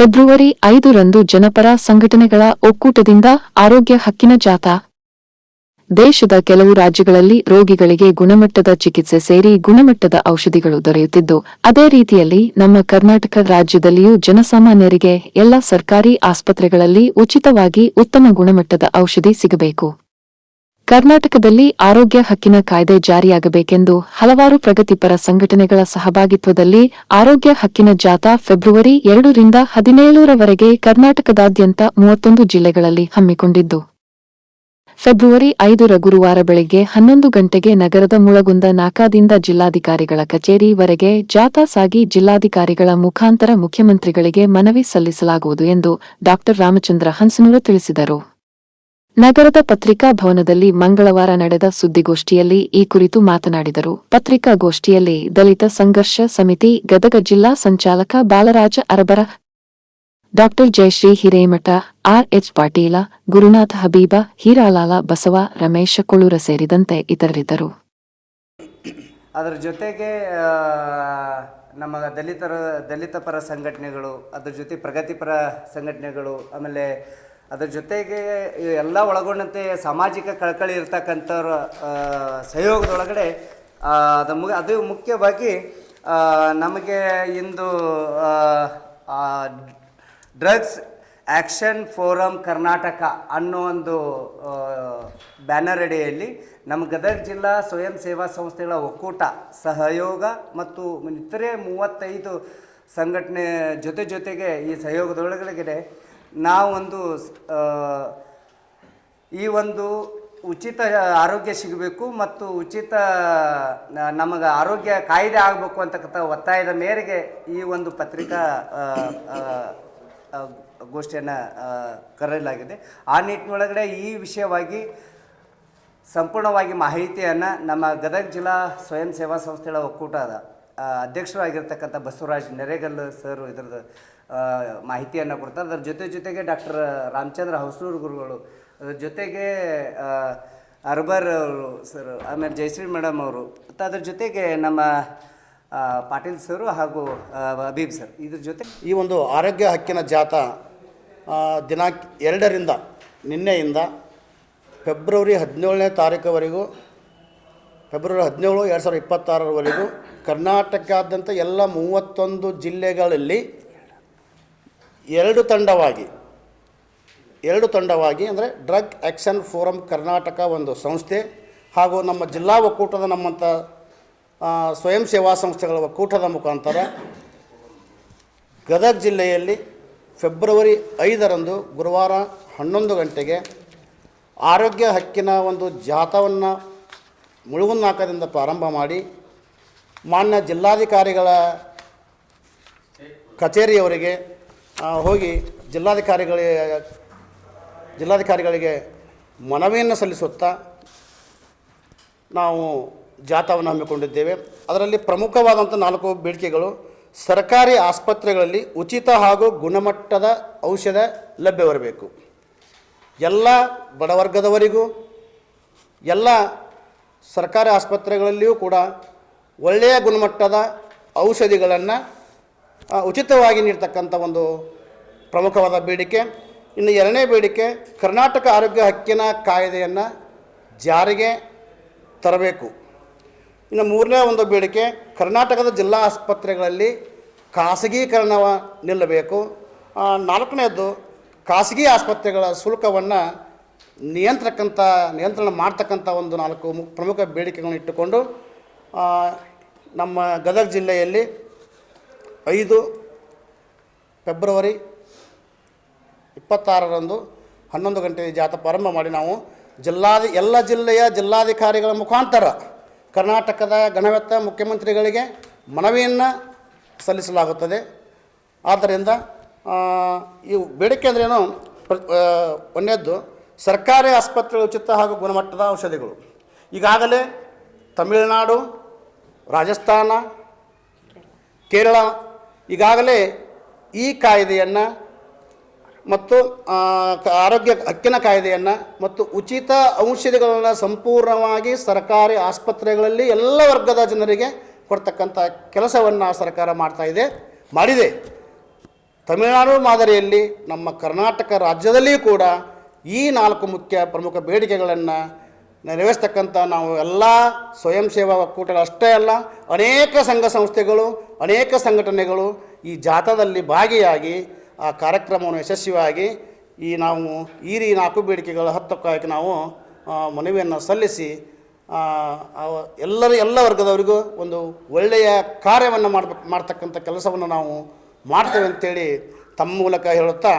February ಐದರಂದು ಜನಪರ ಸಂಘಟನೆಗಳ ಒಕ್ಕೂಟದಿಂದ ಆರೋಗ್ಯ ಹಕ್ಕಿನ ಜಾಥಾ. ದೇಶದ ಕೆಲವು ರಾಜ್ಯಗಳಲ್ಲಿ ರೋಗಿಗಳಿಗೆ ಗುಣಮಟ್ಟದ ಚಿಕಿತ್ಸೆ ಸೇರಿ ಗುಣಮಟ್ಟದ ಔಷಧಿಗಳು ದೊರೆಯುತ್ತಿದ್ದು, ಅದೇ ರೀತಿಯಲ್ಲಿ ನಮ್ಮ ಕರ್ನಾಟಕ ರಾಜ್ಯದಲ್ಲಿಯೂ ಜನಸಾಮಾನ್ಯರಿಗೆ ಎಲ್ಲ ಸರ್ಕಾರಿ ಆಸ್ಪತ್ರೆಗಳಲ್ಲಿ ಉಚಿತವಾಗಿ ಉತ್ತಮ ಗುಣಮಟ್ಟದ ಔಷಧಿ ಸಿಗಬೇಕು. ಕರ್ನಾಟಕದಲ್ಲಿ ಆರೋಗ್ಯ ಹಕ್ಕಿನ ಕಾಯ್ದೆ ಜಾರಿಯಾಗಬೇಕೆಂದು ಹಲವಾರು ಪ್ರಗತಿಪರ ಸಂಘಟನೆಗಳ ಸಹಭಾಗಿತ್ವದಲ್ಲಿ ಆರೋಗ್ಯ ಹಕ್ಕಿನ ಜಾಥಾ ಫೆಬ್ರವರಿ ಎರಡರಿಂದ ಹದಿನೇಳರವರೆಗೆ ಕರ್ನಾಟಕದಾದ್ಯಂತ ಮೂವತ್ತೊಂದು ಜಿಲ್ಲೆಗಳಲ್ಲಿ ಹಮ್ಮಿಕೊಂಡಿದ್ದು. ಫೆಬ್ರವರಿ ಐದರ ಗುರುವಾರ ಬೆಳಗ್ಗೆ ಹನ್ನೊಂದು ಗಂಟೆಗೆ ನಗರದ ಮುಳಗುಂದ ನಾಕಾದಿಂದ ಜಿಲ್ಲಾಧಿಕಾರಿಗಳ ಕಚೇರಿವರೆಗೆ ಜಾಥಾ ಸಾಗಿ ಜಿಲ್ಲಾಧಿಕಾರಿಗಳ ಮುಖಾಂತರ ಮುಖ್ಯಮಂತ್ರಿಗಳಿಗೆ ಮನವಿ ಸಲ್ಲಿಸಲಾಗುವುದು ಎಂದು ಡಾ ರಾಮಚಂದ್ರ ಹನ್ಸನೂರ ತಿಳಿಸಿದರು. ನಗರದ ಪತ್ರಿಕಾ ಭವನದಲ್ಲಿ ಮಂಗಳವಾರ ನಡೆದ ಸುದ್ದಿಗೋಷ್ಠಿಯಲ್ಲಿ ಈ ಕುರಿತು ಮಾತನಾಡಿದರು. ಪತ್ರಿಕಾಗೋಷ್ಠಿಯಲ್ಲಿ ದಲಿತ ಸಂಘರ್ಷ ಸಮಿತಿ, ಗದಗ ಜಿಲ್ಲಾ ಸಂಚಾಲಕ Balaraj Arabar doctor Jayashree Hiremath R H Patil, Gurunath Habib, Hiralal Basava, Ramesh Kolur ಸೇರಿದಂತೆ ಇತರರಿದ್ದರು. ಅದರ ಜೊತೆಗೆ ನಮ್ಮ ದಲಿತರ, ದಲಿತ ಪರ ಸಂಘಟನೆಗಳು, ಅದರ ಜೊತೆ ಪ್ರಗತಿಪರ ಸಂಘಟನೆಗಳು, ಆಮೇಲೆ ಅದ್ರ ಜೊತೆಗೆ ಎಲ್ಲ ಒಳಗೊಂಡಂತೆ ಸಾಮಾಜಿಕ ಕಳಕಳಿ ಇರ್ತಕ್ಕಂಥವ್ರ ಸಹಯೋಗದೊಳಗಡೆ ಅದು ಮು ಅದು ಮುಖ್ಯವಾಗಿ ನಮಗೆ ಇಂದು ಡ್ರಗ್ಸ್ ಆ್ಯಕ್ಷನ್ ಫೋರಮ್ ಕರ್ನಾಟಕ ಅನ್ನೋ ಒಂದು ಬ್ಯಾನರ್ ಅಡಿಯಲ್ಲಿ ನಮ್ಮ ಗದಗ ಜಿಲ್ಲಾ ಸ್ವಯಂ ಸೇವಾ ಸಂಸ್ಥೆಗಳ ಒಕ್ಕೂಟ, ಸಹಯೋಗ ಮತ್ತು ಇತರೆ ಮೂವತ್ತೈದು ಸಂಘಟನೆ ಜೊತೆ ಜೊತೆಗೆ ಈ ಸಹಯೋಗದೊಳಗಡೆ ನಾವೊಂದು ಈ ಒಂದು ಉಚಿತ ಆರೋಗ್ಯ ಸಿಗಬೇಕು ಮತ್ತು ಉಚಿತ ನಮಗೆ ಆರೋಗ್ಯ ಕಾಯ್ದೆ ಆಗಬೇಕು ಅಂತಕ್ಕಂಥ ಒತ್ತಾಯದ ಮೇರೆಗೆ ಈ ಒಂದು ಪತ್ರಿಕಾ ಗೋಷ್ಠಿಯನ್ನು ಕರೆಯಲಾಗಿದೆ. ಆ ನಿಟ್ಟಿನೊಳಗಡೆ ಈ ವಿಷಯವಾಗಿ ಸಂಪೂರ್ಣವಾಗಿ ಮಾಹಿತಿಯನ್ನು ನಮ್ಮ ಗದಗ ಜಿಲ್ಲಾ ಸ್ವಯಂ ಸೇವಾ ಸಂಸ್ಥೆಗಳ ಒಕ್ಕೂಟದ ಅಧ್ಯಕ್ಷರಾಗಿರ್ತಕ್ಕಂಥ ಬಸವರಾಜ್ ನೆರೆಗಲ್ ಸರ್ ಇದ್ರದ್ದು ಮಾಹಿತಿಯನ್ನು ಕೊಡ್ತಾರೆ. ಅದರ ಜೊತೆ ಜೊತೆಗೆ ಡಾಕ್ಟರ್ ರಾಮಚಂದ್ರ ಹೌಸೂರು ಗುರುಗಳು, ಅದ್ರ ಜೊತೆಗೆ ಅರ್ಬರ್ ಅವರು, ಸರ್ ಆಮೇಲೆ ಜಯಶ್ರೀ ಮೇಡಮ್ ಅವರು, ಮತ್ತು ಅದ್ರ ಜೊತೆಗೆ ನಮ್ಮ ಪಾಟೀಲ್ ಸರು ಹಾಗೂ ಅಬೀಬ್ ಸರ್, ಇದ್ರ ಜೊತೆ. ಈ ಒಂದು ಆರೋಗ್ಯ ಹಕ್ಕಿನ ಜಾಥಾ ದಿನಾಂಕ ಎರಡರಿಂದ ನಿನ್ನೆಯಿಂದ ಫೆಬ್ರವರಿ ಹದಿನೇಳನೇ ತಾರೀಕುವರೆಗೂ, ಫೆಬ್ರವರಿ ಹದಿನೇಳು ಎರಡು ಸಾವಿರದ ಇಪ್ಪತ್ತಾರರವರೆಗೂ ಕರ್ನಾಟಕದಾದ್ಯಂತ ಎಲ್ಲ ಮೂವತ್ತೊಂದು ಜಿಲ್ಲೆಗಳಲ್ಲಿ ಎರಡು ತಂಡವಾಗಿ ಎರಡು ತಂಡವಾಗಿ ಅಂದರೆ ಡ್ರಗ್ ಆ್ಯಕ್ಷನ್ ಫೋರಮ್ ಕರ್ನಾಟಕ ಒಂದು ಸಂಸ್ಥೆ ಹಾಗೂ ನಮ್ಮ ಜಿಲ್ಲಾ ಒಕ್ಕೂಟದ ನಮ್ಮಂಥ ಸ್ವಯಂ ಸೇವಾ ಸಂಸ್ಥೆಗಳ ಒಕ್ಕೂಟದ ಮುಖಾಂತರ ಗದಗ ಜಿಲ್ಲೆಯಲ್ಲಿ ಫೆಬ್ರವರಿ ಐದರಂದು ಗುರುವಾರ ಹನ್ನೊಂದು ಗಂಟೆಗೆ ಆರೋಗ್ಯ ಹಕ್ಕಿನ ಒಂದು ಜಾಥವನ್ನು ಮುಳುಗುನ್ನಾಕದಿಂದ ಪ್ರಾರಂಭ ಮಾಡಿ ಮಾನ್ಯ ಜಿಲ್ಲಾಧಿಕಾರಿಗಳ ಕಚೇರಿಯವರಿಗೆ ಹೋಗಿ ಜಿಲ್ಲಾಧಿಕಾರಿಗಳಿಗೆ ಜಿಲ್ಲಾಧಿಕಾರಿಗಳಿಗೆ ಮನವಿಯನ್ನು ಸಲ್ಲಿಸುತ್ತಾ ನಾವು ಜಾಥಾವನ್ನು ಹಮ್ಮಿಕೊಂಡಿದ್ದೇವೆ. ಅದರಲ್ಲಿ ಪ್ರಮುಖವಾದಂಥ ನಾಲ್ಕು ಬೇಡಿಕೆಗಳು, ಸರ್ಕಾರಿ ಆಸ್ಪತ್ರೆಗಳಲ್ಲಿ ಉಚಿತ ಹಾಗೂ ಗುಣಮಟ್ಟದ ಔಷಧ ಲಭ್ಯವಿರಬೇಕು ಎಲ್ಲ ಬಡವರ್ಗದವರಿಗೂ ಎಲ್ಲ ಸರ್ಕಾರಿ ಆಸ್ಪತ್ರೆಗಳಲ್ಲಿಯೂ ಕೂಡ ಒಳ್ಳೆಯ ಗುಣಮಟ್ಟದ ಔಷಧಿಗಳನ್ನು ಉಚಿತವಾಗಿ ನೀಡ್ತಕ್ಕಂಥ ಒಂದು ಪ್ರಮುಖವಾದ ಬೇಡಿಕೆ. ಇನ್ನು ಎರಡನೇ ಬೇಡಿಕೆ, ಕರ್ನಾಟಕ ಆರೋಗ್ಯ ಹಕ್ಕಿನ ಕಾಯ್ದೆಯನ್ನು ಜಾರಿಗೆ ತರಬೇಕು. ಇನ್ನು ಮೂರನೇ ಒಂದು ಬೇಡಿಕೆ, ಕರ್ನಾಟಕದ ಜಿಲ್ಲಾ ಆಸ್ಪತ್ರೆಗಳಲ್ಲಿ ಖಾಸಗೀಕರಣ ನಿಲ್ಲಬೇಕು. ನಾಲ್ಕನೇದು ಖಾಸಗಿ ಆಸ್ಪತ್ರೆಗಳ ಶುಲ್ಕವನ್ನು ನಿಯಂತ್ರಕ್ಕಂಥ ನಿಯಂತ್ರಣ ಮಾಡ್ತಕ್ಕಂಥ ಒಂದು ನಾಲ್ಕು ಪ್ರಮುಖ ಬೇಡಿಕೆಗಳನ್ನು ಇಟ್ಟುಕೊಂಡು ನಮ್ಮ ಗದಗ ಜಿಲ್ಲೆಯಲ್ಲಿ ಐದು ಫೆಬ್ರವರಿ ಇಪ್ಪತ್ತಾರರಂದು ಹನ್ನೊಂದು ಗಂಟೆ ಜಾಥಾ ಪ್ರಾರಂಭ ಮಾಡಿ ನಾವು ಜಿಲ್ಲಾಧಿ ಎಲ್ಲ ಜಿಲ್ಲೆಯ ಜಿಲ್ಲಾಧಿಕಾರಿಗಳ ಮುಖಾಂತರ ಕರ್ನಾಟಕದ ಗಣವೆತ್ತ ಮುಖ್ಯಮಂತ್ರಿಗಳಿಗೆ ಮನವಿಯನ್ನು ಸಲ್ಲಿಸಲಾಗುತ್ತದೆ. ಆದ್ದರಿಂದ ಈ ಬೇಡಿಕೆ ಅಂದ್ರೇನು ಪ್ರ ಆ, ಸರ್ಕಾರಿ ಆಸ್ಪತ್ರೆ ಉಚಿತ ಹಾಗೂ ಗುಣಮಟ್ಟದ ಔಷಧಿಗಳು. ಈಗಾಗಲೇ ತಮಿಳುನಾಡು ರಾಜಸ್ಥಾನ ಕೇರಳ ಈಗಾಗಲೇ ಈ ಕಾಯ್ದೆಯನ್ನು ಮತ್ತು ಆರೋಗ್ಯ ಹಕ್ಕಿನ ಕಾಯ್ದೆಯನ್ನು ಮತ್ತು ಉಚಿತ ಔಷಧಿಗಳನ್ನು ಸಂಪೂರ್ಣವಾಗಿ ಸರ್ಕಾರಿ ಆಸ್ಪತ್ರೆಗಳಲ್ಲಿ ಎಲ್ಲ ವರ್ಗದ ಜನರಿಗೆ ಕೊಡ್ತಕ್ಕಂಥ ಕೆಲಸವನ್ನು ಸರ್ಕಾರ ಮಾಡ್ತಾ ಇದೆ, ಮಾಡಿದೆ. ತಮಿಳುನಾಡು ಮಾದರಿಯಲ್ಲಿ ನಮ್ಮ ಕರ್ನಾಟಕ ರಾಜ್ಯದಲ್ಲಿಯೂ ಕೂಡ ಈ ನಾಲ್ಕು ಮುಖ್ಯ ಪ್ರಮುಖ ಬೇಡಿಕೆಗಳನ್ನು ನೆರವೇರಿಸ್ತಕ್ಕಂಥ ನಾವು ಎಲ್ಲ ಸ್ವಯಂ ಸೇವಾ ಒಕ್ಕೂಟಗಳು ಅಷ್ಟೇ ಅಲ್ಲ, ಅನೇಕ ಸಂಘ ಸಂಸ್ಥೆಗಳು, ಅನೇಕ ಸಂಘಟನೆಗಳು ಈ ಜಾಥಾದಲ್ಲಿ ಭಾಗಿಯಾಗಿ ಆ ಕಾರ್ಯಕ್ರಮವನ್ನು ಯಶಸ್ವಿಯಾಗಿ ಈ ನಾವು ಈ ರೀ ನಾಲ್ಕು ಬೇಡಿಕೆಗಳ ಹತ್ತಕ್ಕಾಗಿ ನಾವು ಮನವಿಯನ್ನು ಸಲ್ಲಿಸಿ ಎಲ್ಲರ, ಎಲ್ಲ ವರ್ಗದವರಿಗೂ ಒಂದು ಒಳ್ಳೆಯ ಕಾರ್ಯವನ್ನು ಮಾಡ್ಬೇಕು, ಮಾಡ್ತಕ್ಕಂಥ ಕೆಲಸವನ್ನು ನಾವು ಮಾಡ್ತೇವೆ ಅಂತೇಳಿ ತಮ್ಮ ಮೂಲಕ ಹೇಳುತ್ತಾ